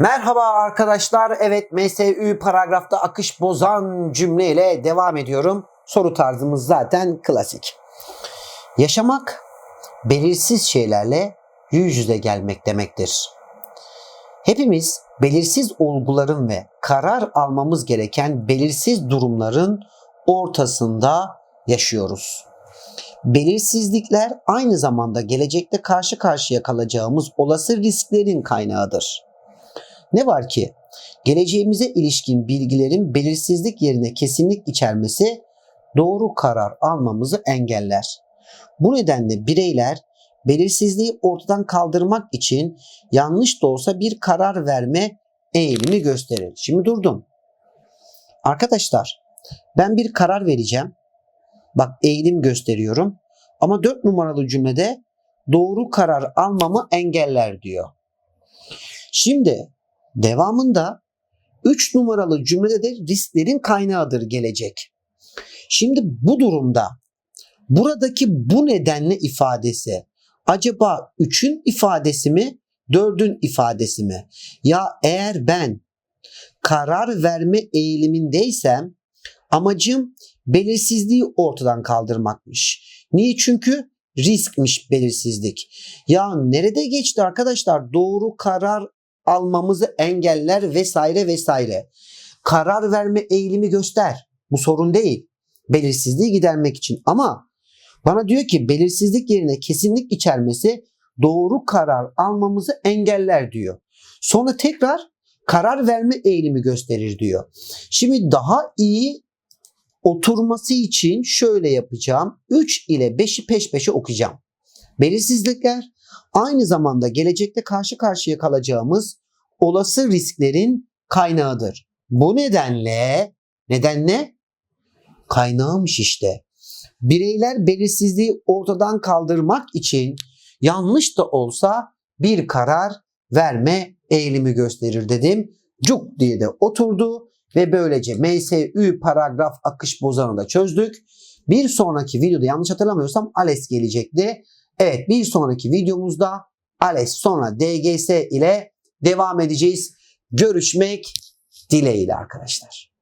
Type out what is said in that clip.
Merhaba arkadaşlar. Evet MSÜ paragrafta akış bozan cümleyle devam ediyorum. Soru tarzımız zaten klasik. Yaşamak belirsiz şeylerle yüz yüze gelmek demektir. Hepimiz belirsiz olguların ve karar almamız gereken belirsiz durumların ortasında yaşıyoruz. Belirsizlikler aynı zamanda gelecekte karşı karşıya kalacağımız olası risklerin kaynağıdır. Ne var ki geleceğimize ilişkin bilgilerin belirsizlik yerine kesinlik içermesi doğru karar almamızı engeller. Bu nedenle bireyler belirsizliği ortadan kaldırmak için yanlış da olsa bir karar verme eğilimi gösterir. Şimdi durdum. Arkadaşlar ben bir karar vereceğim. Bak eğilim gösteriyorum. Ama 4 numaralı cümlede doğru karar almamı engeller diyor. Şimdi devamında 3 numaralı cümlede de risklerin kaynağıdır gelecek. Şimdi bu durumda buradaki bu nedenle ifadesi acaba 3'ün ifadesi mi 4'ün ifadesi mi? Ya eğer ben karar verme eğilimindeysem amacım belirsizliği ortadan kaldırmakmış. Niye? Çünkü riskmiş belirsizlik. Ya nerede geçti arkadaşlar? Doğru karar almamızı engeller vesaire vesaire. Karar verme eğilimi göster. Bu sorun değil. Belirsizliği gidermek için ama bana diyor ki belirsizlik yerine kesinlik içermesi doğru karar almamızı engeller diyor. Sonra tekrar karar verme eğilimi gösterir diyor. Şimdi daha iyi oturması için şöyle yapacağım. 3 ile 5'i peş peşe okuyacağım. Belirsizlikler aynı zamanda gelecekte karşı karşıya kalacağımız olası risklerin kaynağıdır. Bu nedenle nedenle kaynağımış işte. Bireyler belirsizliği ortadan kaldırmak için yanlış da olsa bir karar verme eğilimi gösterir dedim. Cuk diye de oturdu ve böylece MSÜ paragraf akış bozanı da çözdük. Bir sonraki videoda yanlış hatırlamıyorsam ALES gelecekti. Evet bir sonraki videomuzda ALES sonra DGS ile devam edeceğiz. Görüşmek dileğiyle arkadaşlar.